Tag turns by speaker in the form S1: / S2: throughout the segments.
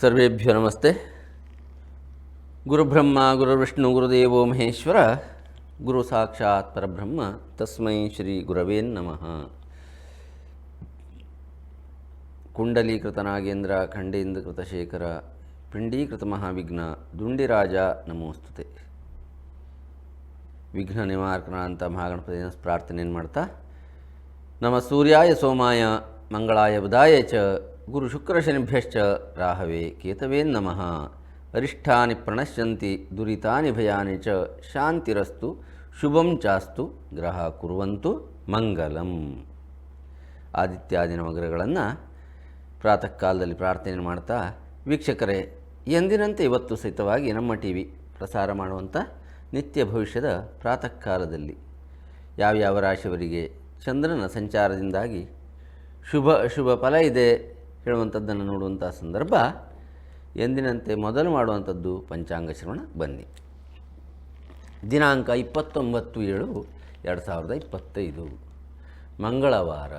S1: ಸರ್ವೇಭ್ಯೋ ನಮಸ್ತೆ. ಗುರುಬ್ರಹ್ಮ, ಗುರುವಿಷ್ಣು, ಗುರುದೇವೋ ಮಹೇಶ್ವರ, ಗುರು ಸಾಕ್ಷಾತ್ ಪರಬ್ರಹ್ಮ, ತಸ್ಮೈ ಶ್ರೀ ಗುರವೇ ನಮಃ. ಕುಂಡಲೀಕೃತ ನಾಗೇಂದ್ರ ಖಂಡೇಂದ್ರಕೃತ ಶೇಖರ ಪಿಂಡೀಕೃತ ಮಹಾವಿಘ್ನ, ದುಂಡಿರಾಜ ನಮೋಸ್ತುತೆ. ವಿಘ್ನ ನಿವಾರಕನ ಅಂತ ಮಹಾಗಣಪತಿಯ ಪ್ರಾರ್ಥನೆಯನ್ನು ಮಾಡ್ತಾ, ನಮ ಸೂರ್ಯಾಯ ಸೋಮಾಯ, ಮಂಗಳಾಯ ಬುಧಾಯ ಚ ಗುರು ಶುಕ್ರ ಶನಿಭ್ಯಶ್ಚ ರಾಹವೇ ಕೇತವೇ ನಮಃ. ಅರಿಷ್ಠಾನಿ ಪ್ರಣಶ್ಯಂತಿ, ದುರಿತಾನಿ ಭಯಾನಿ ಚ ಶಾಂತಿರಸ್ತು, ಶುಭಂ ಚಾಸ್ತು, ಗ್ರಹ ಕುರುವಂತು, ಮಂಗಲಂ. ಆದಿತ್ಯಾದಿ ನವಗ್ರಹಗಳನ್ನು ಪ್ರಾತಃ ಕಾಲದಲ್ಲಿ ಪ್ರಾರ್ಥನೆ ಮಾಡ್ತಾ, ವೀಕ್ಷಕರೇ, ಎಂದಿನಂತೆ ಇವತ್ತು ಸಹಿತವಾಗಿ ನಮ್ಮ ಟಿ ವಿ ಪ್ರಸಾರ ಮಾಡುವಂಥ ನಿತ್ಯ ಭವಿಷ್ಯದ ಪ್ರಾತಃ ಕಾಲದಲ್ಲಿ ಯಾವ್ಯಾವ ರಾಶಿಯವರಿಗೆ ಚಂದ್ರನ ಸಂಚಾರದಿಂದಾಗಿ ಶುಭ ಅಶುಭ ಫಲ ಇದೆ ಹೇಳುವಂಥದ್ದನ್ನು ನೋಡುವಂಥ ಸಂದರ್ಭ ಎಂದಿನಂತೆ ಮೊದಲು ಮಾಡುವಂಥದ್ದು ಪಂಚಾಂಗ ಶ್ರವಣ ಬನ್ನಿ. ದಿನಾಂಕ ಇಪ್ಪತ್ತೊಂಬತ್ತು ಏಳು ಎರಡು ಸಾವಿರದ ಇಪ್ಪತ್ತೈದು. ಮಂಗಳವಾರ.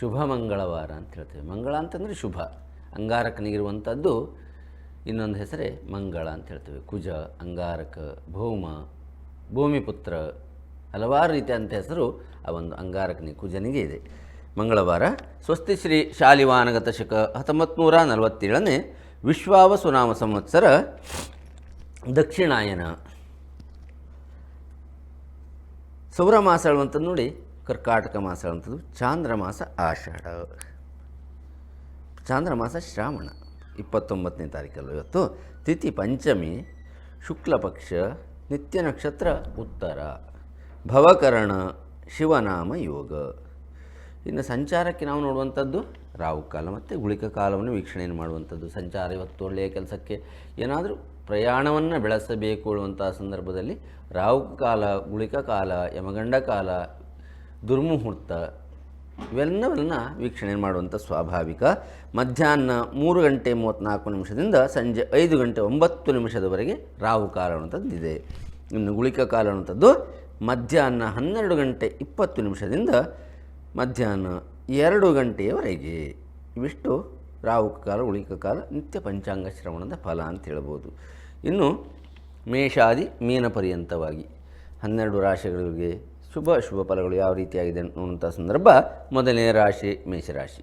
S1: ಶುಭ ಮಂಗಳವಾರ ಅಂತ ಹೇಳ್ತೇವೆ. ಮಂಗಳ ಅಂತಂದರೆ ಶುಭ. ಅಂಗಾರಕನಿಗಿರುವಂಥದ್ದು ಇನ್ನೊಂದು ಹೆಸರೇ ಮಂಗಳ ಅಂತ ಹೇಳ್ತೇವೆ. ಕುಜ, ಅಂಗಾರಕ, ಭೌಮ, ಭೂಮಿಪುತ್ರ ಹಲವಾರು ರೀತಿಯಂಥ ಹೆಸರು ಆ ಒಂದು ಅಂಗಾರಕನಿ ಕುಜನಿಗೆ ಇದೆ. ಮಂಗಳವಾರ, ಸ್ವಸ್ತಿ ಶ್ರೀ ಶಾಲಿವಾನಗತ ಶಕ ಹತ್ತೊಂಬತ್ನೂರ ನಲವತ್ತೇಳನೇ ವಿಶ್ವಾವಸುನಾಮ ಸಂವತ್ಸರ, ದಕ್ಷಿಣಾಯನ. ಸೌರ ಮಾಸ ನೋಡಿ, ಕರ್ಕಾಟಕ ಮಾಸ ಹೇಳುವಂಥದ್ದು, ಚಾಂದ್ರ ಮಾಸ ಆಷಾಢ. ಚಾಂದ್ರ ಮಾಸ ಶ್ರಾವಣ, ಇಪ್ಪತ್ತೊಂಬತ್ತನೇ ತಾರೀಕಲ್ಲ ಇವತ್ತು. ತಿಥಿ ಪಂಚಮಿ ಶುಕ್ಲಪಕ್ಷ ನಿತ್ಯ ನಕ್ಷತ್ರ ಉತ್ತರ. ಭವಕರಣ, ಶಿವನಾಮ ಯೋಗ. ಇನ್ನು ಸಂಚಾರಕ್ಕೆ ನಾವು ನೋಡುವಂಥದ್ದು ರಾವು ಕಾಲ ಮತ್ತು ಗುಳಿಕ ಕಾಲವನ್ನು ವೀಕ್ಷಣೆಯನ್ನು ಮಾಡುವಂಥದ್ದು. ಸಂಚಾರ ಇವತ್ತು ಒಳ್ಳೆಯ ಕೆಲಸಕ್ಕೆ ಏನಾದರೂ ಪ್ರಯಾಣವನ್ನು ಬೆಳೆಸಬೇಕು ಅನ್ನುವಂಥ ಸಂದರ್ಭದಲ್ಲಿ ರಾವು ಕಾಲ, ಗುಳಿಕ ಕಾಲ, ಯಮಗಂಡ ಕಾಲ, ದುರ್ಮುಹೂರ್ತ ಇವೆಲ್ಲವನ್ನ ವೀಕ್ಷಣೆ ಮಾಡುವಂಥ ಸ್ವಾಭಾವಿಕ. ಮಧ್ಯಾಹ್ನ ಮೂರು ಗಂಟೆ ಮೂವತ್ತ್ನಾಲ್ಕು ನಿಮಿಷದಿಂದ ಸಂಜೆ ಐದು ಗಂಟೆ ಒಂಬತ್ತು ನಿಮಿಷದವರೆಗೆ ರಾಹು ಕಾಲ ಅನ್ನುವಂಥದ್ದು ಇದೆ. ಇನ್ನು ಗುಳಿಕ ಕಾಲ ಅನ್ನುವಂಥದ್ದು ಮಧ್ಯಾಹ್ನ ಹನ್ನೆರಡು ಗಂಟೆ ಇಪ್ಪತ್ತು ನಿಮಿಷದಿಂದ ಮಧ್ಯಾಹ್ನ ಎರಡು ಗಂಟೆಯವರೆಗೆ ಇವಿಷ್ಟು ರಾಹು ಕಾಲ, ಉಳಿಕ ಕಾಲ, ನಿತ್ಯ ಪಂಚಾಂಗ ಶ್ರವಣದ ಫಲ ಅಂತ ಹೇಳ್ಬೋದು. ಇನ್ನು ಮೇಷಾದಿ, ಮೀನ ಪರ್ಯಂತವಾಗಿ ಹನ್ನೆರಡು ರಾಶಿಗಳಿಗೆ ಶುಭ ಶುಭ ಫಲಗಳು ಯಾವ ರೀತಿಯಾಗಿದೆ ಅನ್ನುವಂಥ ಸಂದರ್ಭ ಮೊದಲನೇ ರಾಶಿ ಮೇಷರಾಶಿ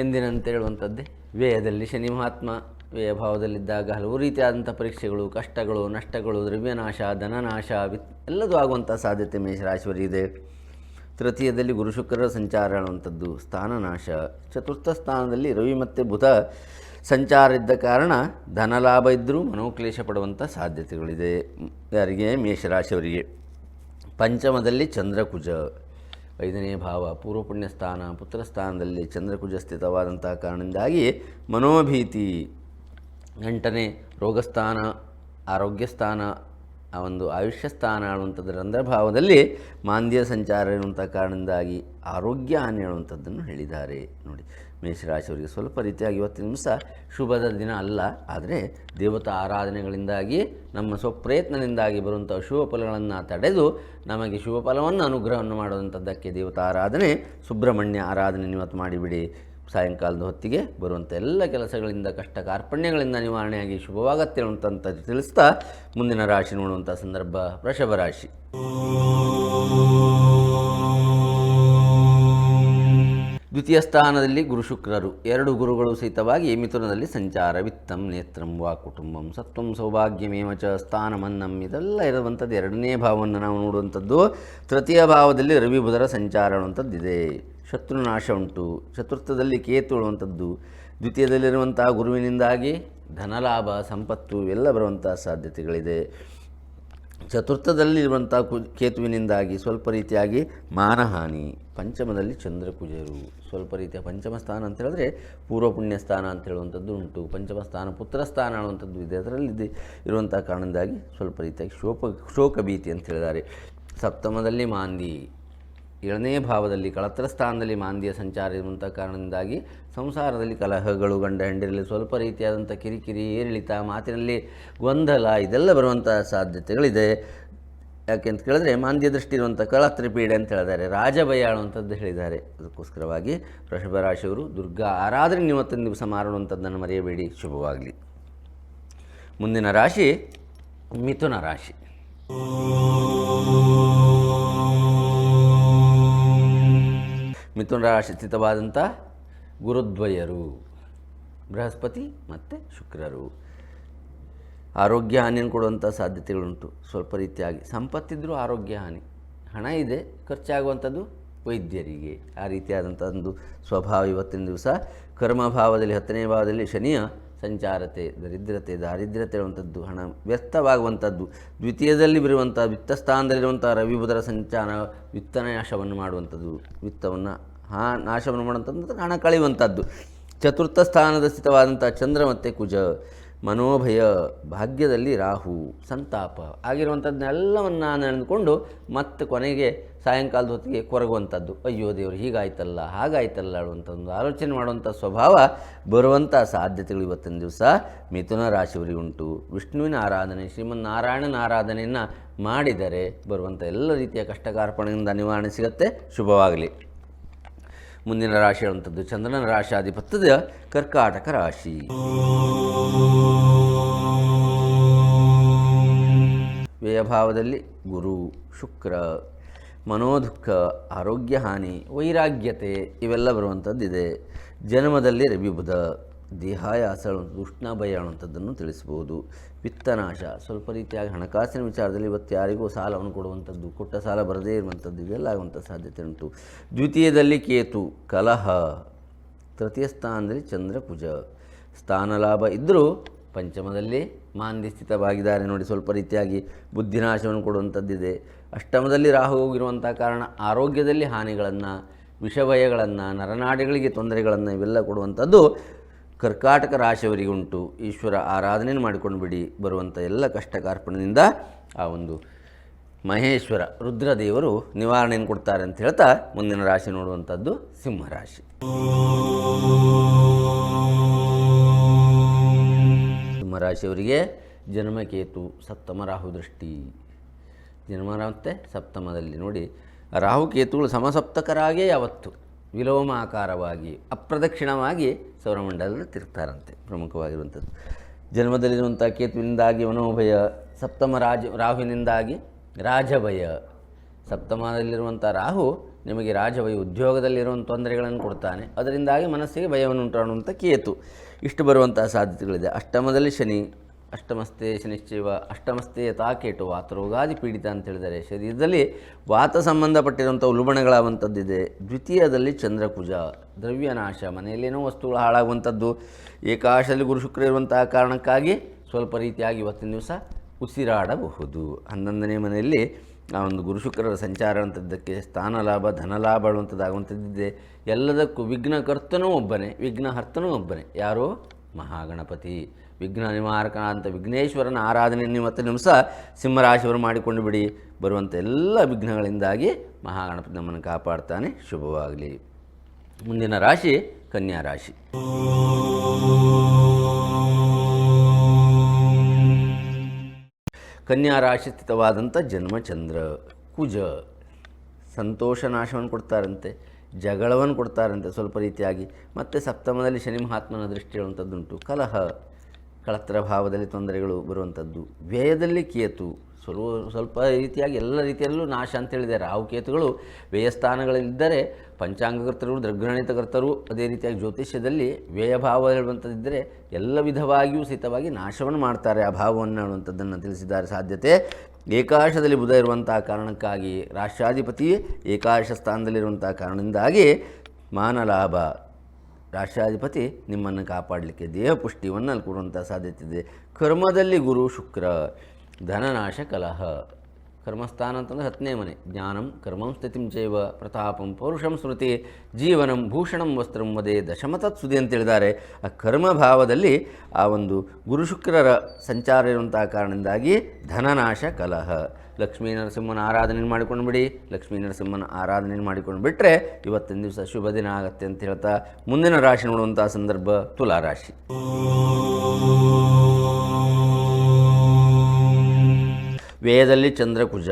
S1: ಎಂದಿನಂತ ಹೇಳುವಂಥದ್ದೇ, ವ್ಯಯದಲ್ಲಿ ಶನಿ ಮಹಾತ್ಮ. ವ್ಯಯ ಭಾವದಲ್ಲಿದ್ದಾಗ ಹಲವು ರೀತಿಯಾದಂಥ ಪರೀಕ್ಷೆಗಳು, ಕಷ್ಟಗಳು, ನಷ್ಟಗಳು, ದ್ರವ್ಯನಾಶ, ಧನನಾಶ, ವಿತ್ ಎಲ್ಲದೂ ಆಗುವಂಥ ಸಾಧ್ಯತೆ ಮೇಷರಾಶಿಯವರಿಗಿದೆ ತೃತೀಯದಲ್ಲಿ ಗುರು ಶುಕ್ರರ ಸಂಚಾರ ಅನ್ನುವಂಥದ್ದು ಸ್ಥಾನನಾಶ. ಚತುರ್ಥ ಸ್ಥಾನದಲ್ಲಿ ರವಿ ಮತ್ತು ಬುಧ ಸಂಚಾರ ಇದ್ದ ಕಾರಣ ಧನಲಾಭ ಇದ್ದರೂ ಮನೋಕ್ಲೇಶ ಪಡುವಂಥ ಸಾಧ್ಯತೆಗಳಿದೆ. ಯಾರಿಗೆ? ಮೇಷರಾಶಿಯವರಿಗೆ. ಪಂಚಮದಲ್ಲಿ ಚಂದ್ರಕುಜ. ಐದನೇ ಭಾವ ಪೂರ್ವ ಪುಣ್ಯ ಸ್ಥಾನ, ಪುತ್ರ ಸ್ಥಾನದಲ್ಲಿ ಚಂದ್ರಕುಜ ಸ್ಥಿತವಾದಂಥ ಕಾರಣದಿಂದಾಗಿ ಮನೋಭೀತಿ ಎಂಟನೇ ರೋಗಸ್ಥಾನ ಆರೋಗ್ಯ ಸ್ಥಾನ ಆ ಒಂದು ಆಯುಷ್ಯ ಸ್ಥಾನ ಅನ್ನುವಂಥದ್ದು ರಂಧ್ರಭಾವದಲ್ಲಿ ಮಾಂದ್ಯ ಸಂಚಾರ ಎನ್ನುವಂಥ ಕಾರಣದಿಂದಾಗಿ ಆರೋಗ್ಯ ಹಾನಿ ಹೇಳುವಂಥದ್ದನ್ನು ಹೇಳಿದ್ದಾರೆ. ನೋಡಿ, ಮೇಷರಾಶಿಯವರಿಗೆ ಸ್ವಲ್ಪ ರೀತಿಯಾಗಿ ಇವತ್ತಿನ ದಿವಸ ಶುಭದ ದಿನ ಅಲ್ಲ, ಆದರೆ ದೇವತಾ ಆರಾಧನೆಗಳಿಂದಾಗಿ, ನಮ್ಮ ಸ್ವಪ್ರಯತ್ನದಿಂದಾಗಿ ಬರುವಂಥ ಶುಭ ಫಲಗಳನ್ನು ತಡೆದು ನಮಗೆ ಶುಭ ಫಲವನ್ನು ಅನುಗ್ರಹವನ್ನು ಮಾಡುವಂಥದ್ದಕ್ಕೆ ದೇವತಾ ಆರಾಧನೆ, ಸುಬ್ರಹ್ಮಣ್ಯ ಆರಾಧನೆ ಇವತ್ತು ಮಾಡಿಬಿಡಿ. ಸಾಯಂಕಾಲದ ಹೊತ್ತಿಗೆ ಬರುವಂಥ ಎಲ್ಲ ಕೆಲಸಗಳಿಂದ ಕಷ್ಟ ಕಾರ್ಪಣ್ಯಗಳಿಂದ ನಿವಾರಣೆಯಾಗಿ ಶುಭವಾಗತ್ತೆ ಅಂತ ತಿಳಿಸ್ತಾ ಮುಂದಿನ ರಾಶಿ ನೋಡುವಂಥ ಸಂದರ್ಭ, ವೃಷಭ ರಾಶಿ. ದ್ವಿತೀಯ ಸ್ಥಾನದಲ್ಲಿ ಗುರು ಶುಕ್ರರು. ಎರಡು ಗುರುಗಳು ಸಹಿತವಾಗಿ ಮಿಥುನದಲ್ಲಿ ಸಂಚಾರ, ವಿತ್ತಂ, ನೇತ್ರಂ, ವಾ ಕುಟುಂಬಂ, ಸತ್ವಂ, ಸೌಭಾಗ್ಯಮೇವ ಚ, ಸ್ಥಾನಮನ್ನಂ, ಇದೆಲ್ಲ ಇರುವಂಥದ್ದು ಎರಡನೇ ಭಾವವನ್ನು ನಾವು ನೋಡುವಂಥದ್ದು. ತೃತೀಯ ಭಾವದಲ್ಲಿ ರವಿ ಬುಧರ ಸಂಚಾರ ಅನ್ನುವಂಥದ್ದಿದೆ. ಶತ್ರುನಾಶ ಉಂಟು ಚತುರ್ಥದಲ್ಲಿ ಕೇತು ಅನ್ನುವಂಥದ್ದು ದ್ವಿತೀಯದಲ್ಲಿರುವಂಥ ಗುರುವಿನಿಂದಾಗಿ ಧನಲಾಭ, ಸಂಪತ್ತು ಎಲ್ಲ ಬರುವಂಥ ಸಾಧ್ಯತೆಗಳಿದೆ. ಚತುರ್ಥದಲ್ಲಿರುವಂಥ ಕು, ಕೇತುವಿನಿಂದಾಗಿ ಸ್ವಲ್ಪ ರೀತಿಯಾಗಿ ಮಾನಹಾನಿ, ಪಂಚಮದಲ್ಲಿ ಚಂದ್ರಕುಜರು. ಸ್ವಲ್ಪ ರೀತಿಯ ಪಂಚಮ ಸ್ಥಾನ ಅಂತ ಹೇಳಿದ್ರೆ ಪೂರ್ವ ಪುಣ್ಯ ಸ್ಥಾನ ಅಂತ ಹೇಳುವಂಥದ್ದು ಉಂಟು. ಪಂಚಮ ಸ್ಥಾನ, ಪುತ್ರ ಸ್ಥಾನ ಅನ್ನುವಂಥದ್ದು ಇದೆ. ಅದರಲ್ಲಿ ಇದೆ ಇರುವಂಥ ಕಾರಣದಿಂದಾಗಿ ಸ್ವಲ್ಪ ರೀತಿಯಾಗಿ ಶೋಕ ಶೋಕ ಭೀತಿ ಅಂತ ಹೇಳಿದ್ದಾರೆ. ಸಪ್ತಮದಲ್ಲಿ ಮಾಂದಿ ಏಳನೇ ಭಾವದಲ್ಲಿ ಕಳತ್ರ ಸ್ಥಾನದಲ್ಲಿ ಮಾಂದ್ಯ ಸಂಚಾರ ಇರುವಂಥ ಕಾರಣದಿಂದಾಗಿ ಸಂಸಾರದಲ್ಲಿ ಕಲಹಗಳು, ಗಂಡ ಹೆಂಡಿರಲಿ ಸ್ವಲ್ಪ ರೀತಿಯಾದಂಥ ಕಿರಿಕಿರಿ, ಏರಿಳಿತ, ಮಾತಿನಲ್ಲಿ ಗೊಂದಲ ಇದೆಲ್ಲ ಬರುವಂಥ ಸಾಧ್ಯತೆಗಳಿದೆ. ಯಾಕೆ ಅಂತ ಕೇಳಿದ್ರೆ ಮಾಂದ್ಯ ದೃಷ್ಟಿ ಇರುವಂಥ ಕಳತ್ರಿಪೀಡೆ ಅಂತ ಹೇಳಿದ್ದಾರೆ. ರಾಜಭಯ ಅನ್ನುವಂಥದ್ದು ಹೇಳಿದ್ದಾರೆ. ಅದಕ್ಕೋಸ್ಕರವಾಗಿ ವೃಷಭ ರಾಶಿಯವರು ದುರ್ಗಾ ಆರಾಧನೆ ಇವತ್ತಿನ ದಿವಸ ಮಾರುವಂಥದ್ದನ್ನು ಮರೆಯಬೇಡಿ. ಶುಭವಾಗಲಿ. ಮುಂದಿನ ರಾಶಿ ಮಿಥುನ ರಾಶಿ. ಮಿಥುನ ರಾಶಿ ಸ್ಥಿತವಾದಂಥ ಗುರುದ್ವಯರು, ಬೃಹಸ್ಪತಿ ಮತ್ತು ಶುಕ್ರರು. ಆರೋಗ್ಯ ಹಾನಿಯನ್ನು ಕೊಡುವಂಥ ಸಾಧ್ಯತೆಗಳುಂಟು. ಸ್ವಲ್ಪ ರೀತಿಯಾಗಿ ಸಂಪತ್ತಿದ್ದರೂ ಆರೋಗ್ಯ ಹಾನಿ. ಹಣ ಇದೆ, ಖರ್ಚಾಗುವಂಥದ್ದು ವೈದ್ಯರಿಗೆ. ಆ ರೀತಿಯಾದಂಥ ಒಂದು ಸ್ವಭಾವ ಇವತ್ತಿನ ದಿವಸ. ಕರ್ಮಭಾವದಲ್ಲಿ, ಹತ್ತನೇ ಭಾವದಲ್ಲಿ ಶನಿಯ ಸಂಚಾರತೆ, ದರಿದ್ರತೆ, ದಾರಿದ್ರ್ಯತೆ ಇರುವಂಥದ್ದು, ಹಣ ವ್ಯರ್ಥವಾಗುವಂಥದ್ದು, ದ್ವಿತೀಯದಲ್ಲಿ ಬರುವಂಥ ವಿತ್ತ ಸ್ಥಾನದಲ್ಲಿರುವಂಥ ರವಿ ಸಂಚಾರ ಸಂಚಾರ ವಿತ್ತನಾಶವನ್ನು ಮಾಡುವಂಥದ್ದು, ವಿತ್ತವನ್ನು ಹಾ, ನಾಶವನ್ನು ಮಾಡುವಂಥದ್ದು ಹಣ ಕಳೆಯುವಂಥದ್ದು. ಚತುರ್ಥ ಸ್ಥಾನದ ಸ್ಥಿತವಾದಂಥ ಚಂದ್ರ ಮತ್ತು ಕುಜ, ಮನೋಭಯ, ಭಾಗ್ಯದಲ್ಲಿ ರಾಹು, ಸಂತಾಪ ಆಗಿರುವಂಥದ್ದನ್ನೆಲ್ಲವನ್ನು ನೆನೆದುಕೊಂಡು ಮತ್ತೆ ಕೊನೆಗೆ ಸಾಯಂಕಾಲದ ಹೊತ್ತಿಗೆ ಕೊರಗುವಂಥದ್ದು. ಅಯ್ಯೋ ದೇವರು, ಹೀಗಾಯ್ತಲ್ಲ, ಹಾಗಾಯ್ತಲ್ಲ ಅನ್ನುವಂಥ ಒಂದು ಆಲೋಚನೆ ಮಾಡುವಂಥ ಸ್ವಭಾವ ಬರುವಂಥ ಸಾಧ್ಯತೆಗಳು ಇವತ್ತಿನ ದಿವಸ ಮಿಥುನ ರಾಶಿಯವರಿಗೆ ಉಂಟು ವಿಷ್ಣುವಿನ ಆರಾಧನೆ, ಶ್ರೀಮನ್ನಾರಾಯಣನ ಆರಾಧನೆಯನ್ನು ಮಾಡಿದರೆ ಬರುವಂಥ ಎಲ್ಲ ರೀತಿಯ ಕಷ್ಟಕಾರ್ಪಣೆಯಿಂದ ನಿವಾರಣೆ ಸಿಗುತ್ತೆ, ಶುಭವಾಗಲಿ. ಮುಂದಿನ ರಾಶಿ ಹೇಳುವಂಥದ್ದು, ಚಂದ್ರನ ರಾಶಾಧಿಪತ್ಯದ ಕರ್ಕಾಟಕ ರಾಶಿ. ವ್ಯಯಭಾವದಲ್ಲಿ ಗುರು, ಶುಕ್ರ. ಮನೋದುಃಖ, ಆರೋಗ್ಯ ಹಾನಿ, ವೈರಾಗ್ಯತೆ ಇವೆಲ್ಲ ಬರುವಂಥದ್ದಿದೆ. ಜನ್ಮದಲ್ಲಿ ರವಿ ಬುಧ ದೇಹಾಯಾಸ ಉಷ್ಣ ಭಯ ಅನ್ನುವಂಥದ್ದನ್ನು ತಿಳಿಸ್ಬೋದು. ವಿತ್ತನಾಶ, ಸ್ವಲ್ಪ ರೀತಿಯಾಗಿ ಹಣಕಾಸಿನ ವಿಚಾರದಲ್ಲಿ ಇವತ್ತು ಯಾರಿಗೂ ಸಾಲವನ್ನು ಕೊಡುವಂಥದ್ದು, ಕೊಟ್ಟ ಸಾಲ ಬರದೇ ಇರುವಂಥದ್ದು, ಇದೆಲ್ಲ ಆಗುವಂಥ ಸಾಧ್ಯತೆ ಉಂಟು. ದ್ವಿತೀಯದಲ್ಲಿ ಕೇತು, ಕಲಹ, ತೃತೀಯ ಸ್ಥಾನದಲ್ಲಿ ಚಂದ್ರ ಕುಜ ಸ್ಥಾನ ಲಾಭ ಇದ್ದರೂ ಪಂಚಮದಲ್ಲಿ ಮಾಂದಿ ಸ್ಥಿತವಾಗಿದ್ದಾರೆ ನೋಡಿ, ಸ್ವಲ್ಪ ರೀತಿಯಾಗಿ ಬುದ್ಧಿನಾಶವನ್ನು ಕೊಡುವಂಥದ್ದಿದೆ. ಅಷ್ಟಮದಲ್ಲಿ ರಾಹು ಹೋಗಿರುವಂಥ ಕಾರಣ ಆರೋಗ್ಯದಲ್ಲಿ ಹಾನಿಗಳನ್ನು, ವಿಷಭಯಗಳನ್ನು, ನರನಾಡಿಗಳಿಗೆ ತೊಂದರೆಗಳನ್ನು ಇವೆಲ್ಲ ಕೊಡುವಂಥದ್ದು ಕರ್ಕಾಟಕ ರಾಶಿಯವರಿಗೆ ಉಂಟು ಈಶ್ವರ ಆರಾಧನೆ ಮಾಡಿಕೊಂಡು ಬಿಡಿ, ಬರುವಂಥ ಎಲ್ಲ ಕಷ್ಟ ಕಾರ್ಪಣ್ಯದಿಂದ ಆ ಒಂದು ಮಹೇಶ್ವರ ರುದ್ರದೇವರು ನಿವಾರಣೆಯನ್ನು ಕೊಡ್ತಾರೆ ಅಂತ ಹೇಳ್ತಾ ಮುಂದಿನ ರಾಶಿ ನೋಡುವಂಥದ್ದು ಸಿಂಹರಾಶಿ ಸಿಂಹರಾಶಿಯವರಿಗೆ ಜನ್ಮಕೇತು ಸಪ್ತಮ ರಾಹು ದೃಷ್ಟಿ. ಜನ್ಮ ಮತ್ತೆ ಸಪ್ತಮದಲ್ಲಿ ನೋಡಿ, ರಾಹುಕೇತುಗಳು ಸಮಸಪ್ತಕರಾಗೇ ಯಾವತ್ತು ವಿಲೋಮಾಕಾರವಾಗಿ, ಅಪ್ರದಕ್ಷಿಣವಾಗಿ ಸೌರಮಂಡಲದಲ್ಲಿ ತಿರುಗ್ತಾರಂತೆ, ಪ್ರಮುಖವಾಗಿರುವಂಥದ್ದು. ಜನ್ಮದಲ್ಲಿರುವಂಥ ಕೇತುವಿನಿಂದಾಗಿ ಮನೋಭಯ, ಸಪ್ತಮ ರಾಜ, ರಾಹುವಿನಿಂದಾಗಿ ರಾಜಭಯ. ಸಪ್ತಮದಲ್ಲಿರುವಂಥ ರಾಹು ನಿಮಗೆ ರಾಜಭಯ ಉದ್ಯೋಗದಲ್ಲಿರುವಂಥ ತೊಂದರೆಗಳನ್ನು ಕೊಡ್ತಾನೆ. ಅದರಿಂದಾಗಿ ಮನಸ್ಸಿಗೆ ಭಯವನ್ನು ಉಂಟಾಡುವಂಥ ಕೇತು. ಇಷ್ಟು ಬರುವಂತಹ ಸಾಧ್ಯತೆಗಳಿದೆ. ಅಷ್ಟಮದಲ್ಲಿ ಶನಿ. ಅಷ್ಟಮಸ್ತೆ ಶನಿಶ್ಚೈವ ಅಷ್ಟಮಸ್ತೆ ಯಥಾಕೇಟು ವಾತರೋಗಾದಿ ಪೀಡಿತ ಅಂತ ಹೇಳಿದ್ದಾರೆ ಶರೀರದಲ್ಲಿ ವಾತ ಸಂಬಂಧಪಟ್ಟಿರುವಂಥ ಉಲ್ಬಣಗಳಾಗುವಂಥದ್ದಿದೆ. ದ್ವಿತೀಯದಲ್ಲಿ ಚಂದ್ರಕುಜ, ದ್ರವ್ಯನಾಶ, ಮನೆಯಲ್ಲೇನೋ ವಸ್ತುಗಳು ಹಾಳಾಗುವಂಥದ್ದು. ಏಕಾಶದಲ್ಲಿ ಗುರು ಶುಕ್ರ ಇರುವಂತಹ ಕಾರಣಕ್ಕಾಗಿ ಸ್ವಲ್ಪ ರೀತಿಯಾಗಿ ಇವತ್ತಿನ ದಿವಸ ಉಸಿರಾಡಬಹುದು. ಹನ್ನೊಂದನೇ ಮನೆಯಲ್ಲಿ ಆ ಒಂದು ಗುರು ಶುಕ್ರರ ಸಂಚಾರ ಅಂಥದ್ದಕ್ಕೆ ಸ್ಥಾನ ಲಾಭ, ಧನ ಲಾಭ ಅನ್ನುವಂಥದ್ದಾಗುವಂಥದ್ದಿದೆ ಎಲ್ಲದಕ್ಕೂ ವಿಘ್ನಕರ್ತನೂ ಒಬ್ಬನೇ, ವಿಘ್ನಹರ್ತನೂ ಒಬ್ಬನೇ. ಯಾರೋ? ಮಹಾಗಣಪತಿ, ವಿಘ್ನ ನಿವಾರಕ ಅಂತ ವಿಘ್ನೇಶ್ವರನ ಆರಾಧನೆ ನಿಮ್ಮತ್ತ ನಿಮಿಷ ಸಿಂಹರಾಶಿಯವರು ಮಾಡಿಕೊಂಡು ಬಿಡಿ. ಬರುವಂಥ ಎಲ್ಲ ವಿಘ್ನಗಳಿಂದಾಗಿ ಮಹಾಗಣಪತಿ ನಮ್ಮನ್ನು ಕಾಪಾಡ್ತಾನೆ. ಶುಭವಾಗಲಿ. ಮುಂದಿನ ರಾಶಿ ಕನ್ಯಾ ರಾಶಿ. ಕನ್ಯಾ ರಾಶಿ ಸ್ಥಿತವಾದಂಥ ಜನ್ಮಚಂದ್ರ, ಕುಜ. ಸಂತೋಷ ನಾಶವನ್ನು ಕೊಡ್ತಾರಂತೆ. ಜಗಳವನ್ನು ಕೊಡ್ತಾರಂತೆ ಸ್ವಲ್ಪ ರೀತಿಯಾಗಿ. ಮತ್ತು ಸಪ್ತಮದಲ್ಲಿ ಶನಿ ಮಹಾತ್ಮನ ದೃಷ್ಟಿ ಹೇಳುವಂಥದ್ದುಂಟು. ಕಲಹ, ಕಳತ್ರ ಭಾವದಲ್ಲಿ ತೊಂದರೆಗಳು ಬರುವಂಥದ್ದು. ವ್ಯಯದಲ್ಲಿ ಕೇತು, ಸ್ವಲ್ಪ ಸ್ವಲ್ಪ ರೀತಿಯಾಗಿ ಎಲ್ಲ ರೀತಿಯಲ್ಲೂ ನಾಶ ಅಂತ ಹೇಳಿದ್ದಾರೆ. ರಾಹು ಕೇತುಗಳು ವ್ಯಯಸ್ಥಾನಗಳಲ್ಲಿದ್ದರೆ, ಪಂಚಾಂಗಕರ್ತರು ದೃಗ್ಗಣಿತಕರ್ತರು ಅದೇ ರೀತಿಯಾಗಿ ಜ್ಯೋತಿಷ್ಯದಲ್ಲಿ ವ್ಯಯಭಾವ ಹೇಳುವಂಥದ್ದಿದ್ದರೆ, ಎಲ್ಲ ವಿಧವಾಗಿಯೂ ಸಹಿತವಾಗಿ ನಾಶವನ್ನು ಮಾಡ್ತಾರೆ ಆ ಭಾವವನ್ನು ಹೇಳುವಂಥದ್ದನ್ನು ತಿಳಿಸಿದ್ದಾರೆ ಸಾಧ್ಯತೆ. ಏಕಾಶದಲ್ಲಿ ಬುಧ ಇರುವಂತಹ ಕಾರಣಕ್ಕಾಗಿ ರಾಷ್ಟ್ರಾಧಿಪತಿ ಏಕಾಶ ಸ್ಥಾನದಲ್ಲಿರುವಂಥ ಕಾರಣದಿಂದಾಗಿ ಮಾನಲಾಭ ರಾಷ್ಟ್ರಾಧಿಪತಿ ನಿಮ್ಮನ್ನು ಕಾಪಾಡಲಿಕ್ಕೆ ದೇಹ ಪುಷ್ಟಿಯನ್ನು ಅಲ್ಲಿ ಕೊಡುವಂಥ ಸಾಧ್ಯತೆ ಇದೆ. ಕರ್ಮದಲ್ಲಿ ಗುರು ಶುಕ್ರ, ಧನನಾಶ ಕಲಹ. ಕರ್ಮಸ್ಥಾನ ಅಂತಂದರೆ ಹತ್ತನೇ ಮನೆ. ಜ್ಞಾನಂ ಕರ್ಮಂ ಸ್ಥಿತಿಂ ಜೈವ ಪ್ರತಾಪಂ ಪೌರುಷಂ ಸ್ಮೃತಿ ಜೀವನಂ ಭೂಷಣಂ ವಸ್ತ್ರಂ ವದೇ ದಶಮತತ್ ಸುದಿ ಅಂತ ಹೇಳಿದ್ದಾರೆ. ಆ ಕರ್ಮಭಾವದಲ್ಲಿ ಆ ಒಂದು ಗುರು ಶುಕ್ರರ ಸಂಚಾರ ಇರುವಂತಹ ಕಾರಣದಿಂದಾಗಿ ಧನನಾಶ ಕಲಹ. ಲಕ್ಷ್ಮೀ ನರಸಿಂಹನ ಆರಾಧನೆ ಮಾಡಿಕೊಂಡು ಬಿಡಿ. ಲಕ್ಷ್ಮೀ ನರಸಿಂಹನ ಆರಾಧನೆ ಮಾಡಿಕೊಂಡು ಬಿಟ್ಟರೆ ಇವತ್ತಿನ ದಿವಸ ಶುಭ ದಿನ ಆಗತ್ತೆ ಅಂತ ಹೇಳ್ತಾ ಮುಂದಿನ ರಾಶಿ ನೋಡುವಂಥ ಸಂದರ್ಭ ತುಲಾ ರಾಶಿ ವ್ಯಯದಲ್ಲಿ ಚಂದ್ರಕುಜ,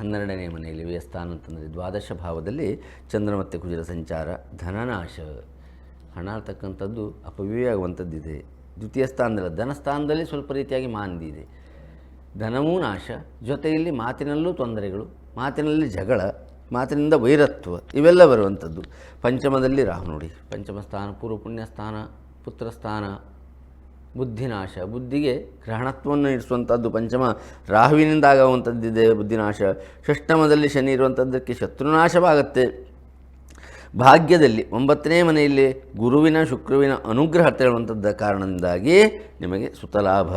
S1: ಹನ್ನೆರಡನೇ ಮನೆಯಲ್ಲಿ ವ್ಯಯಸ್ಥಾನ ಅಂತಂದರೆ ದ್ವಾದಶ ಭಾವದಲ್ಲಿ ಚಂದ್ರ ಮತ್ತು ಕುಜರ ಸಂಚಾರ, ಧನನಾಶ. ಹಣ ಅಂತಕ್ಕಂಥದ್ದು ಅಪವ್ಯಯವಾಗುವಂಥದ್ದಿದೆ. ದ್ವಿತೀಯ ಸ್ಥಾನದಲ್ಲಿ ಧನಸ್ಥಾನದಲ್ಲಿ ಸ್ವಲ್ಪ ರೀತಿಯಾಗಿ ಮಾಂದಿ ಇದೆ. ಧನವೂ ನಾಶ, ಜೊತೆಯಲ್ಲಿ ಮಾತಿನಲ್ಲೂ ತೊಂದರೆಗಳು, ಮಾತಿನಲ್ಲಿ ಜಗಳ, ಮಾತಿನಿಂದ ವೈರತ್ವ, ಇವೆಲ್ಲ ಬರುವಂಥದ್ದು. ಪಂಚಮದಲ್ಲಿ ರಾಹು ನೋಡಿ, ಪಂಚಮ ಸ್ಥಾನ, ಪೂರ್ವ ಪುಣ್ಯ ಸ್ಥಾನ, ಪುತ್ರ ಸ್ಥಾನ ಬುದ್ಧಿನಾಶ. ಬುದ್ಧಿಗೆ ಗ್ರಹಣತ್ವವನ್ನು ಇಡಿಸುವಂಥದ್ದು ಪಂಚಮ. ರಾಹುವಿನಿಂದ ಆಗುವಂಥದ್ದಿದೆ ಬುದ್ಧಿನಾಶ. ಷಷ್ಟಮದಲ್ಲಿ ಶನಿ ಇರುವಂಥದ್ದಕ್ಕೆ ಶತ್ರುನಾಶವಾಗುತ್ತೆ. ಭಾಗ್ಯದಲ್ಲಿ ಒಂಬತ್ತನೇ ಮನೆಯಲ್ಲಿ ಗುರುವಿನ, ಶುಕ್ರುವಿನ ಅನುಗ್ರಹ ತೆರಳುವಂಥದ್ದ ಕಾರಣದಿಂದಾಗಿ ನಿಮಗೆ ಸುತಲಾಭ.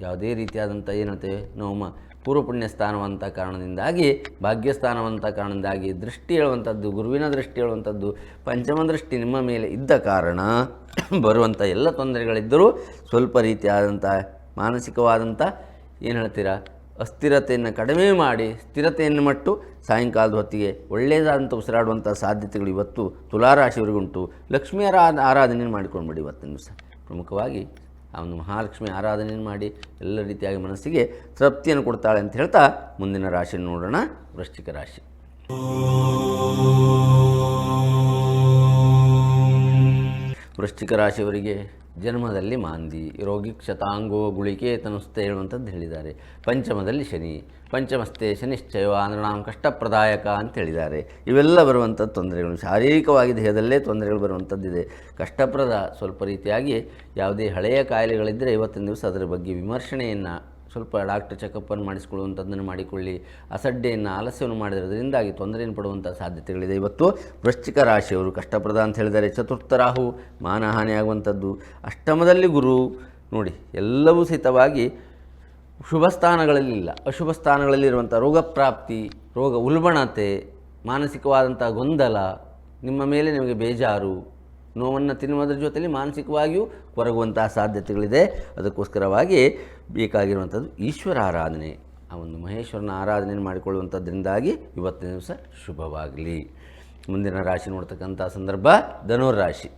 S1: ಯಾವುದೇ ರೀತಿಯಾದಂಥ ಏನಂತೆ ನೋಮ ಪೂರ್ವಪುಣ್ಯ ಪುಣ್ಯ ಸ್ಥಾನವಂತ ಕಾರಣದಿಂದಾಗಿ ಭಾಗ್ಯಸ್ಥಾನವಂಥ ಕಾರಣದಿಂದಾಗಿ ದೃಷ್ಟಿ ಹೇಳುವಂಥದ್ದು, ಗುರುವಿನ ದೃಷ್ಟಿ ಹೇಳುವಂಥದ್ದು, ಪಂಚಮ ದೃಷ್ಟಿ ನಿಮ್ಮ ಮೇಲೆ ಇದ್ದ ಕಾರಣ ಬರುವಂಥ ಎಲ್ಲ ತೊಂದರೆಗಳಿದ್ದರೂ ಸ್ವಲ್ಪ ರೀತಿಯಾದಂಥ ಮಾನಸಿಕವಾದಂಥ ಏನು ಹೇಳ್ತೀರಾ, ಅಸ್ಥಿರತೆಯನ್ನು ಕಡಿಮೆ ಮಾಡಿ, ಸ್ಥಿರತೆಯನ್ನು ಮಟ್ಟು ಸಾಯಂಕಾಲದ ಹೊತ್ತಿಗೆ ಒಳ್ಳೆಯದಾದಂಥ ಉಸಿರಾಡುವಂಥ ಸಾಧ್ಯತೆಗಳು ಇವತ್ತು ತುಲಾರಾಶಿಯವರಿಗುಂಟು. ಲಕ್ಷ್ಮಿಯರ ಆರಾ, ಆರಾಧನೆಯನ್ನು ಮಾಡಿಕೊಂಡ್ಬಿಡಿ ಇವತ್ತಿನ ದಿವಸ. ಪ್ರಮುಖವಾಗಿ ಆ ಒಂದು ಮಹಾಲಕ್ಷ್ಮಿ ಆರಾಧನೆಯನ್ನು ಮಾಡಿ ಎಲ್ಲ ರೀತಿಯಾಗಿ ಮನಸ್ಸಿಗೆ ತೃಪ್ತಿಯನ್ನು ಕೊಡ್ತಾಳೆ ಅಂತ ಹೇಳ್ತಾ ಮುಂದಿನ ರಾಶಿಯನ್ನು ನೋಡೋಣ, ವೃಶ್ಚಿಕ ರಾಶಿ. ವೃಶ್ಚಿಕ ರಾಶಿಯವರಿಗೆ ಜನ್ಮದಲ್ಲಿ ಮಾಂದಿ ರೋಗಿ ಕ್ಷತಾಂಗೋ ಗುಳಿಕೆ ತನುಸ್ತೆ ಹೇಳುವಂಥದ್ದು ಹೇಳಿದ್ದಾರೆ. ಪಂಚಮದಲ್ಲಿ ಶನಿ ಪಂಚಮಸ್ತೆ ಶನಿಶ್ಚಯ ನೃಣಾಂ ಕಷ್ಟಪ್ರದಾಯಕ ಅಂತ ಹೇಳಿದ್ದಾರೆ. ಇವೆಲ್ಲ ಬರುವಂಥ ತೊಂದರೆಗಳು. ಶಾರೀರಿಕವಾಗಿ ದೇಹದಲ್ಲೇ ತೊಂದರೆಗಳು ಬರುವಂಥದ್ದಿದೆ. ಕಷ್ಟಪ್ರದ ಸ್ವಲ್ಪ ರೀತಿಯಾಗಿ ಯಾವುದೇ ಹಳೆಯ ಕಾಯಿಲೆಗಳಿದ್ದರೆ ಇವತ್ತಿನ ದಿವಸ ಅದರ ಬಗ್ಗೆ ವಿಮರ್ಶನೆಯನ್ನು ಸ್ವಲ್ಪ ಡಾಕ್ಟರ್ ಚೆಕಪ್ಪನ್ನು ಮಾಡಿಸಿಕೊಳ್ಳುವಂಥದ್ದನ್ನು ಮಾಡಿಕೊಳ್ಳಿ. ಅಸಡ್ಡೆಯನ್ನು ಆಲಸ್ಯವನ್ನು ಮಾಡಿರೋದ್ರಿಂದಾಗಿ ತೊಂದರೆಯನ್ನು ಪಡುವಂಥ ಸಾಧ್ಯತೆಗಳಿದೆ. ಇವತ್ತು ವೃಶ್ಚಿಕ ರಾಶಿಯವರು ಕಷ್ಟಪ್ರದ ಅಂತ ಹೇಳಿದರೆ ಚತುರ್ಥ ರಾಹು ಮಾನಹಾನಿಯಾಗುವಂಥದ್ದು. ಅಷ್ಟಮದಲ್ಲಿ ಗುರು, ನೋಡಿ, ಎಲ್ಲವೂ ಸಹಿತವಾಗಿ ಶುಭ ಸ್ಥಾನಗಳಲ್ಲಿಲ್ಲ ಅಶುಭ ಸ್ಥಾನಗಳಲ್ಲಿರುವಂಥ ರೋಗ ಪ್ರಾಪ್ತಿ, ರೋಗ ಉಲ್ಬಣತೆ ಮಾನಸಿಕವಾದಂಥ ಗೊಂದಲ, ನಿಮ್ಮ ಮೇಲೆ ನಿಮಗೆ ಬೇಜಾರು, ನೋವನ್ನು ತಿನ್ನುವುದರ ಜೊತೆಯಲ್ಲಿ ಮಾನಸಿಕವಾಗಿಯೂ ಕೊರಗುವಂತಹ ಸಾಧ್ಯತೆಗಳಿದೆ. ಅದಕ್ಕೋಸ್ಕರವಾಗಿ ಬೇಕಾಗಿರುವಂಥದ್ದು ಈಶ್ವರ ಆರಾಧನೆ. ಆ ಒಂದು ಮಹೇಶ್ವರನ ಆರಾಧನೆ ಮಾಡಿಕೊಳ್ಳುವಂಥದ್ರಿಂದಾಗಿ ಇವತ್ತಿನ ದಿವಸ ಶುಭವಾಗಲಿ. ಮುಂದಿನ ರಾಶಿ ನೋಡ್ತಕ್ಕಂಥ ಸಂದರ್ಭ ಧನುರ್ ರಾಶಿ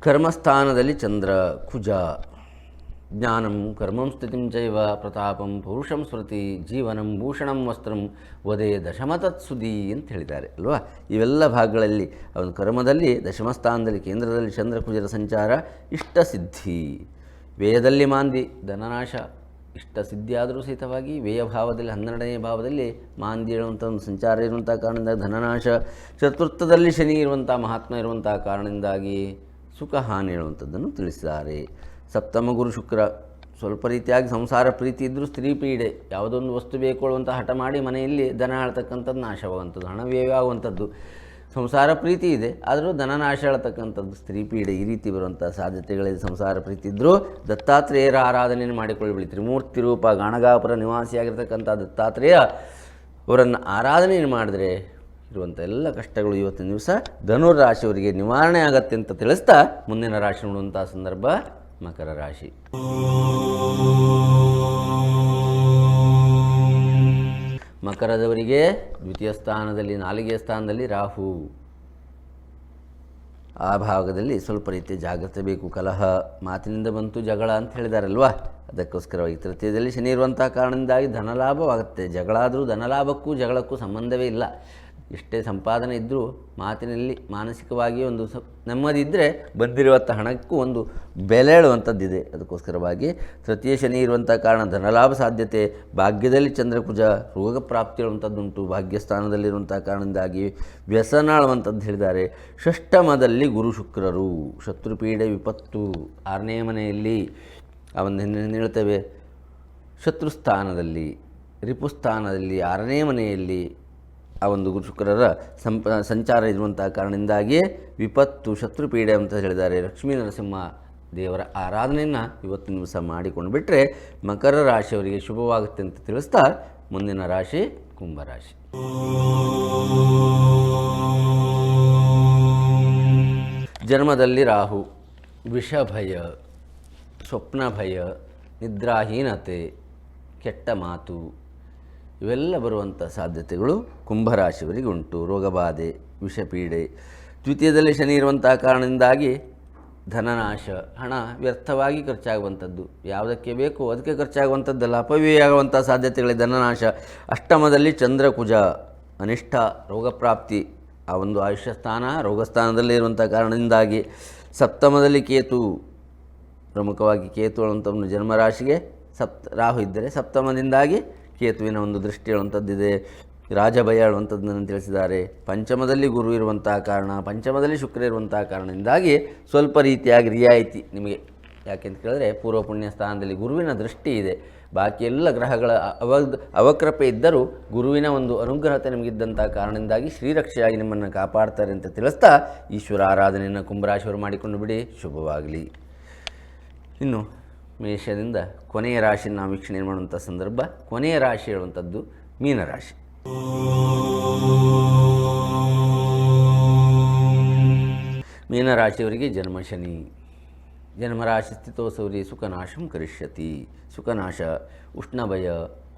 S1: ಕರ್ಮಸ್ಥಾನದಲ್ಲಿ ಚಂದ್ರ, ಕುಜ ಜ್ಞಾನಂ ಕರ್ಮಂ ಸ್ಥಿತಿಂ ಚೈವ ಪ್ರತಾಪಂ ಪೌರುಷಂ ಸ್ಮೃತಿ ಜೀವನಂ ಭೂಷಣಂ ವಸ್ತ್ರಂ ವದೇ ದಶಮತತ್ಸುದಿ ಅಂತ ಹೇಳಿದ್ದಾರೆ, ಅಲ್ವಾ? ಇವೆಲ್ಲ ಭಾಗಗಳಲ್ಲಿ ಅವನ ಕರ್ಮದಲ್ಲಿ ದಶಮಸ್ಥಾನದಲ್ಲಿ ಕೇಂದ್ರದಲ್ಲಿ ಚಂದ್ರಕುಜರ ಸಂಚಾರ ಇಷ್ಟ ಸಿದ್ಧಿ. ವ್ಯಯದಲ್ಲಿ ಮಾಂದಿ ಧನನಾಶ ಇಷ್ಟ ಸಿದ್ಧಿಯಾದರೂ ಸಹಿತವಾಗಿ ವ್ಯಯ ಭಾವದಲ್ಲಿ ಹನ್ನೆರಡನೇ ಭಾವದಲ್ಲಿ ಮಾಂದಿ ಇರುವಂಥ ಒಂದು ಸಂಚಾರ ಇರುವಂಥ ಕಾರಣದಿಂದ ಧನನಾಶ, ಚತುರ್ಥದಲ್ಲಿ ಶನಿ ಇರುವಂಥ ಮಹಾತ್ಮ ಇರುವಂಥ ಕಾರಣದಿಂದಾಗಿ ಸುಖ ಹಾನಿ ಹೇಳುವಂಥದ್ದನ್ನು ತಿಳಿಸಿದ್ದಾರೆ. ಸಪ್ತಮ ಗುರು ಶುಕ್ರ, ಸ್ವಲ್ಪ ರೀತಿಯಾಗಿ ಸಂಸಾರ ಪ್ರೀತಿ ಇದ್ದರೂ ಸ್ತ್ರೀ ಪೀಡೆ, ಯಾವುದೊಂದು ವಸ್ತು ಬೇಕು ಅಂತ ಹಠ ಮಾಡಿ ಮನೆಯಲ್ಲಿ ದನ ಆಳ್ತಕ್ಕಂಥದ್ದು ನಾಶವಾಗುವಂಥದ್ದು, ಹಣ ವ್ಯಯ ಆಗುವಂಥದ್ದು. ಸಂಸಾರ ಪ್ರೀತಿ ಇದೆ, ಆದರೂ ಧನ ನಾಶ ಹೇಳ್ತಕ್ಕಂಥದ್ದು ಸ್ತ್ರೀ ಪೀಡೆ ಈ ರೀತಿ ಬರುವಂಥ ಸಾಧ್ಯತೆಗಳಿದೆ ಸಂಸಾರ ಪ್ರೀತಿ ಇದ್ದರೂ ದತ್ತಾತ್ರೇಯರ ಆರಾಧನೆಯನ್ನು ಮಾಡಿಕೊಳ್ಳಿ ತ್ರಿಮೂರ್ತಿ ರೂಪ, ಗಾಣಗಾಪುರ ನಿವಾಸಿಯಾಗಿರ್ತಕ್ಕಂಥ ದತ್ತಾತ್ರೇಯ ಅವರನ್ನು ಆರಾಧನೆಯನ್ನು ಮಾಡಿದ್ರೆ ಇರುವಂಥ ಎಲ್ಲ ಕಷ್ಟಗಳು ಇವತ್ತಿನ ದಿವಸ ಧನುರಾಶಿಯವರಿಗೆ ನಿವಾರಣೆ ಆಗತ್ತೆ ಅಂತ ತಿಳಿಸ್ತಾ ಮುಂದಿನ ರಾಶಿ ನೋಡುವಂಥ ಸಂದರ್ಭ ಮಕರ ರಾಶಿ. ಮಕರದವರಿಗೆ ದ್ವಿತೀಯ ಸ್ಥಾನದಲ್ಲಿ ನಾಲಿಗೆಯ ಸ್ಥಾನದಲ್ಲಿ ರಾಹು. ಆ ಭಾಗದಲ್ಲಿ ಸ್ವಲ್ಪ ರೀತಿಯ ಜಾಗ್ರತೆ ಬೇಕು, ಕಲಹ. ಮಾತಿನಿಂದ ಬಂತು ಜಗಳ ಅಂತ ಹೇಳಿದಾರಲ್ವಾ? ಅದಕ್ಕೋಸ್ಕರವಾಗಿ ತೃತೀಯದಲ್ಲಿ ಶನಿ ಇರುವಂತಹ ಕಾರಣದಿಂದಾಗಿ ಧನಲಾಭವಾಗುತ್ತೆ. ಜಗಳಾದರೂ ಧನಲಾಭಕ್ಕೂ ಜಗಳಕ್ಕೂ ಸಂಬಂಧವೇ ಇಲ್ಲ. ಎಷ್ಟೇ ಸಂಪಾದನೆ ಇದ್ದರೂ ಮಾತಿನಲ್ಲಿ ಮಾನಸಿಕವಾಗಿ ಒಂದು ಸ ನೆಮ್ಮದಿ ಇದ್ದರೆ ಬಂದಿರುವಂಥ ಹಣಕ್ಕೂ ಒಂದು ಬೆಲೆ ಹೇಳುವಂಥದ್ದಿದೆ. ಅದಕ್ಕೋಸ್ಕರವಾಗಿ ತೃತೀಯ ಶನಿ ಇರುವಂಥ ಕಾರಣ ಧನಲಾಭ ಸಾಧ್ಯತೆ, ಭಾಗ್ಯದಲ್ಲಿ ಚಂದ್ರಕುಜ ರೋಗ ಪ್ರಾಪ್ತಿ ಹೇಳುವಂಥದ್ದುಂಟು. ಭಾಗ್ಯಸ್ಥಾನದಲ್ಲಿರುವಂಥ ಕಾರಣದಿಂದಾಗಿ ವ್ಯಸನಾಳುವಂಥದ್ದು ಹೇಳಿದ್ದಾರೆ. ಷಷ್ಟಮದಲ್ಲಿ ಗುರು ಶುಕ್ರರು ಶತ್ರುಪೀಡೆ ವಿಪತ್ತು ಆರನೇ ಮನೆಯಲ್ಲಿ ಅವನ್ನು ಹೇಳ್ತೇವೆ ಶತ್ರುಸ್ಥಾನದಲ್ಲಿ, ರಿಪುಸ್ಥಾನದಲ್ಲಿ ಆರನೇ ಮನೆಯಲ್ಲಿ ಆ ಒಂದು ಗುರು ಶುಕ್ರರ ಸಂಪ, ಸಂಚಾರ ಇರುವಂಥ ಕಾರಣದಿಂದಾಗಿಯೇ ವಿಪತ್ತು ಶತ್ರುಪೀಡೆ ಅಂತ ಹೇಳಿದ್ದಾರೆ ಲಕ್ಷ್ಮೀ ನರಸಿಂಹ ದೇವರ ಆರಾಧನೆಯನ್ನು ಇವತ್ತಿನ ದಿವಸ ಮಾಡಿಕೊಂಡು ಬಿಟ್ಟರೆ ಮಕರ ರಾಶಿಯವರಿಗೆ ಶುಭವಾಗುತ್ತೆ ಅಂತ ತಿಳಿಸ್ತಾ ಮುಂದಿನ ರಾಶಿ ಕುಂಭರಾಶಿ ಜನ್ಮದಲ್ಲಿ ರಾಹು, ವಿಷಭಯ ಸ್ವಪ್ನ ಭಯ ನಿದ್ರಾಹೀನತೆ, ಕೆಟ್ಟ ಮಾತು ಇವೆಲ್ಲ ಬರುವಂಥ ಸಾಧ್ಯತೆಗಳು ಕುಂಭರಾಶಿಯವರಿಗೆ ಉಂಟು. ರೋಗಬಾಧೆ, ವಿಷಪೀಡೆ. ದ್ವಿತೀಯದಲ್ಲಿ ಶನಿ ಇರುವಂತಹ ಕಾರಣದಿಂದಾಗಿ ಧನನಾಶ, ಹಣ ವ್ಯರ್ಥವಾಗಿ ಖರ್ಚಾಗುವಂಥದ್ದು. ಯಾವುದಕ್ಕೆ ಬೇಕು ಅದಕ್ಕೆ ಖರ್ಚಾಗುವಂಥದ್ದಲ್ಲ. ಅಪವ್ಯಯವಾಗುವಂಥ ಸಾಧ್ಯತೆಗಳೇ ಧನನಾಶ, ಅಷ್ಟಮದಲ್ಲಿ ಚಂದ್ರಕುಜ, ಅನಿಷ್ಟ, ರೋಗಪ್ರಾಪ್ತಿ. ಆ ಒಂದು ಆಯುಷ್ಯ ಸ್ಥಾನ ರೋಗಸ್ಥಾನದಲ್ಲಿ ಇರುವಂಥ ಕಾರಣದಿಂದಾಗಿ ಸಪ್ತಮದಲ್ಲಿ ಕೇತು, ಪ್ರಮುಖವಾಗಿ ಕೇತು ಹೇಳುವಂಥವನು ಜನ್ಮರಾಶಿಗೆ ಸಪ್ತ, ರಾಹು ಇದ್ದರೆ ಸಪ್ತಮದಿಂದಾಗಿ ಕೇತುವಿನ ಒಂದು ದೃಷ್ಟಿ ಹೇಳುವಂಥದ್ದಿದೆ ರಾಜಭಯ ಹೇಳುವಂಥದ್ದನ್ನು ತಿಳಿಸಿದ್ದಾರೆ. ಪಂಚಮದಲ್ಲಿ ಗುರು ಇರುವಂತಹ ಕಾರಣ, ಪಂಚಮದಲ್ಲಿ ಶುಕ್ರ ಇರುವಂತಹ ಕಾರಣದಿಂದಾಗಿ ಸ್ವಲ್ಪ ರೀತಿಯಾಗಿ ರಿಯಾಯಿತಿ ನಿಮಗೆ. ಯಾಕೆಂತ ಕೇಳಿದ್ರೆ ಪೂರ್ವ ಪುಣ್ಯ ಸ್ಥಾನದಲ್ಲಿ ಗುರುವಿನ ದೃಷ್ಟಿ ಇದೆ. ಬಾಕಿ ಎಲ್ಲ ಗ್ರಹಗಳ ಅವ ಅವಕೃಪೆ ಇದ್ದರೂ ಗುರುವಿನ ಒಂದು ಅನುಗ್ರಹತೆ ನಿಮಗಿದ್ದಂಥ ಕಾರಣದಿಂದಾಗಿ ಶ್ರೀರಕ್ಷೆಯಾಗಿ ನಿಮ್ಮನ್ನು ಕಾಪಾಡ್ತಾರೆ ಅಂತ ತಿಳಿಸ್ತಾ ಈಶ್ವರ ಆರಾಧನೆಯನ್ನು ಕುಂಭರಾಶಿಯವರು ಮಾಡಿಕೊಂಡು ಬಿಡಿ. ಶುಭವಾಗಲಿ. ಇನ್ನು ಮೇಷದಿಂದ ಕೊನೆಯ ರಾಶಿಯನ್ನು ನಾವು ವೀಕ್ಷಣೆ ಮಾಡುವಂಥ ಸಂದರ್ಭ, ಕೊನೆಯ ರಾಶಿ ಹೇಳುವಂಥದ್ದು ಮೀನರಾಶಿ ಮೀನರಾಶಿಯವರಿಗೆ ಜನ್ಮಶನಿ ಜನ್ಮರಾಶಿ ಸ್ಥಿತೋ ಸೌರಿ ಸುಖನಾಶಂ ಕರಿಷ್ಯತಿ. ಸುಖನಾಶ, ಉಷ್ಣಭಯ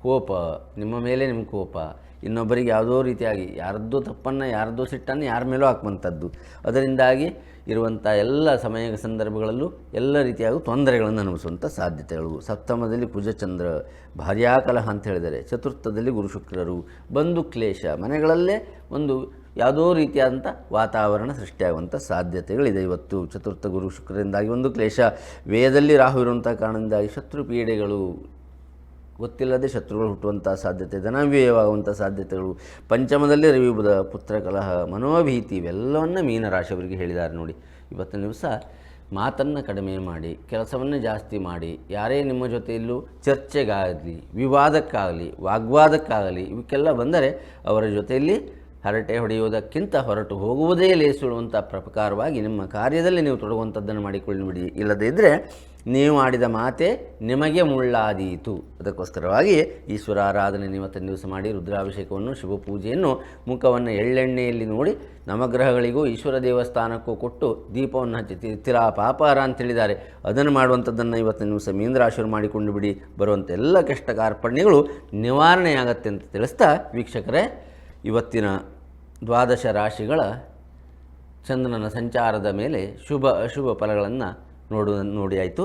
S1: ಕೋಪ, ನಿಮ್ಮ ಮೇಲೆ ನಿಮ್ಮ ಕೋಪ. ಇನ್ನೊಬ್ಬರಿಗೆ ಯಾವುದೋ ರೀತಿಯಾಗಿ ಯಾರದ್ದೋ ತಪ್ಪನ್ನು ಯಾರದ್ದೋ ಸಿಟ್ಟನ್ನು ಯಾರ ಮೇಲೂ ಹಾಕುವಂಥದ್ದು ಅದರಿಂದಾಗಿ ಇರುವಂಥ ಎಲ್ಲ ಸಮಯ ಸಂದರ್ಭಗಳಲ್ಲೂ ಎಲ್ಲ ರೀತಿಯಾಗಿ ತೊಂದರೆಗಳನ್ನು ಅನುಭವಿಸುವಂಥ ಸಾಧ್ಯತೆಗಳು. ಸಪ್ತಮದಲ್ಲಿ ಕುಜಚಂದ್ರ ಭಾರ್ಯಾಕಲಹ ಅಂತ ಹೇಳಿದರೆ ಚತುರ್ಥದಲ್ಲಿ ಗುರು ಶುಕ್ರರು. ಬಂಧು ಕ್ಲೇಶ, ಮನೆಗಳಲ್ಲೇ ಒಂದು ಯಾವುದೋ ರೀತಿಯಾದಂಥ ವಾತಾವರಣ ಸೃಷ್ಟಿಯಾಗುವಂಥ ಸಾಧ್ಯತೆಗಳಿದೆ ಇವತ್ತು. ಚತುರ್ಥ ಗುರು ಶುಕ್ರರಿಂದಾಗಿ ಒಂದು ಕ್ಲೇಶ. ವೇದದಲ್ಲಿ ರಾಹು ಇರುವಂಥ ಕಾರಣದಿಂದಾಗಿ ಶತ್ರು ಪೀಡೆಗಳು ಗೊತ್ತಿಲ್ಲದೆ ಶತ್ರುಗಳು ಹುಟ್ಟುವಂಥ ಸಾಧ್ಯತೆ ಧನವ್ಯಯವಾಗುವಂಥ ಸಾಧ್ಯತೆಗಳು, ಪಂಚಮದಲ್ಲಿ ರವಿ ಬುಧ ಪುತ್ರ ಕಲಹ, ಮನೋಭೀತಿ ಇವೆಲ್ಲವನ್ನು ಮೀನರಾಶಿಯವರಿಗೆ ಹೇಳಿದ್ದಾರೆ ನೋಡಿ. ಇವತ್ತಿನ ದಿವಸ ಮಾತನ್ನು ಕಡಿಮೆ ಮಾಡಿ, ಕೆಲಸವನ್ನು ಜಾಸ್ತಿ ಮಾಡಿ, ಯಾರೇ ನಿಮ್ಮ ಜೊತೆಯಲ್ಲೂ ಚರ್ಚೆಗಾಗಲಿ, ವಿವಾದಕ್ಕಾಗಲಿ, ವಾಗ್ವಾದಕ್ಕಾಗಲಿ, ಇವಕ್ಕೆಲ್ಲ ಬಂದರೆ ಅವರ ಜೊತೆಯಲ್ಲಿ ಹರಟೆ ಹೊಡೆಯುವುದಕ್ಕಿಂತ ಹೊರಟು ಹೋಗುವುದೇ ಲೇಸುಳುವಂಥ ಪ್ರಕಾರವಾಗಿ ನಿಮ್ಮ ಕಾರ್ಯದಲ್ಲಿ ನೀವು ತೊಡಗುವಂಥದ್ದನ್ನು ಮಾಡಿಕೊಳ್ಳಿಬಿಡಿ ಇಲ್ಲದೇ ಇದ್ದರೆ ನೀವು ಆಡಿದ ಮಾತೆ ನಿಮಗೆ ಮುಳ್ಳಾದೀತು. ಅದಕ್ಕೋಸ್ಕರವಾಗಿ ಈಶ್ವರ ಆರಾಧನೆ ಇವತ್ತಿನ ದಿವಸ ಮಾಡಿ ರುದ್ರಾಭಿಷೇಕವನ್ನು, ಶುಭ ಪೂಜೆಯನ್ನು ಮುಖವನ್ನು ಎಳ್ಳೆಣ್ಣೆಯಲ್ಲಿ ನೋಡಿ ನವಗ್ರಹಗಳಿಗೂ ಈಶ್ವರ ದೇವಸ್ಥಾನಕ್ಕೂ ಕೊಟ್ಟು ದೀಪವನ್ನು ಹಚ್ಚಿ ತಿರಾ ಪಾಪಾರ ಅಂತ ಹೇಳಿದ್ದಾರೆ ಅದನ್ನು ಮಾಡುವಂಥದ್ದನ್ನು ಇವತ್ತಿನ ದಿವಸ ಮೀಂದ್ರಾಶಿವರು ಮಾಡಿಕೊಂಡು ಬಿಡಿ. ಬರುವಂಥ ಎಲ್ಲ ಕಷ್ಟ ಕಾರ್ಪಣ್ಯಗಳು ನಿವಾರಣೆಯಾಗತ್ತೆ ಅಂತ ತಿಳಿಸ್ತಾ ವೀಕ್ಷಕರೇ, ಇವತ್ತಿನ ದ್ವಾದಶ ರಾಶಿಗಳ ಚಂದ್ರನ ಸಂಚಾರದ ಮೇಲೆ ಶುಭ, ಅಶುಭ ಫಲಗಳನ್ನು ನೋಡು, ನೋಡಿ, ಆಯಿತು.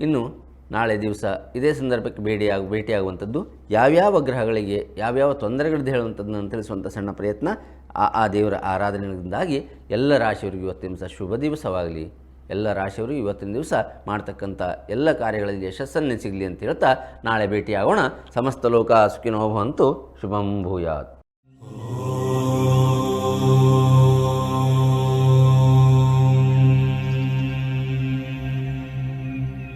S1: ಇನ್ನು ನಾಳೆ ದಿವಸ ಇದೇ ಸಂದರ್ಭಕ್ಕೆ ಭೇಟಿಯಾಗ ಭೇಟಿಯಾಗುವಂಥದ್ದು. ಯಾವ್ಯಾವ ಗ್ರಹಗಳಿಗೆ ಯಾವ್ಯಾವ ತೊಂದರೆಗಳಿದೆ ಹೇಳುವಂಥದ್ದನ್ನು ತಿಳಿಸುವಂಥ ಸಣ್ಣ ಪ್ರಯತ್ನ, ಆ ಆ ದೇವರ ಆರಾಧನೆಯಿಂದಾಗಿ ಎಲ್ಲ ರಾಶಿಯವರಿಗೂ ಇವತ್ತಿನ ದಿವಸ ಶುಭ ದಿವಸವಾಗಲಿ. ಎಲ್ಲ ರಾಶಿಯವರು ಇವತ್ತಿನ ದಿವಸ ಮಾಡ್ತಕ್ಕಂಥ ಎಲ್ಲ ಕಾರ್ಯಗಳಲ್ಲಿ ಯಶಸ್ಸನ್ನೇ ಸಿಗಲಿ ಅಂತ ಹೇಳ್ತಾ ನಾಳೆ ಭೇಟಿಯಾಗೋಣ. ಸಮಸ್ತ ಲೋಕ ಸುಖಿನೋ ಭವಂತು. ಶುಭಂ ಭೂಯಾತ್.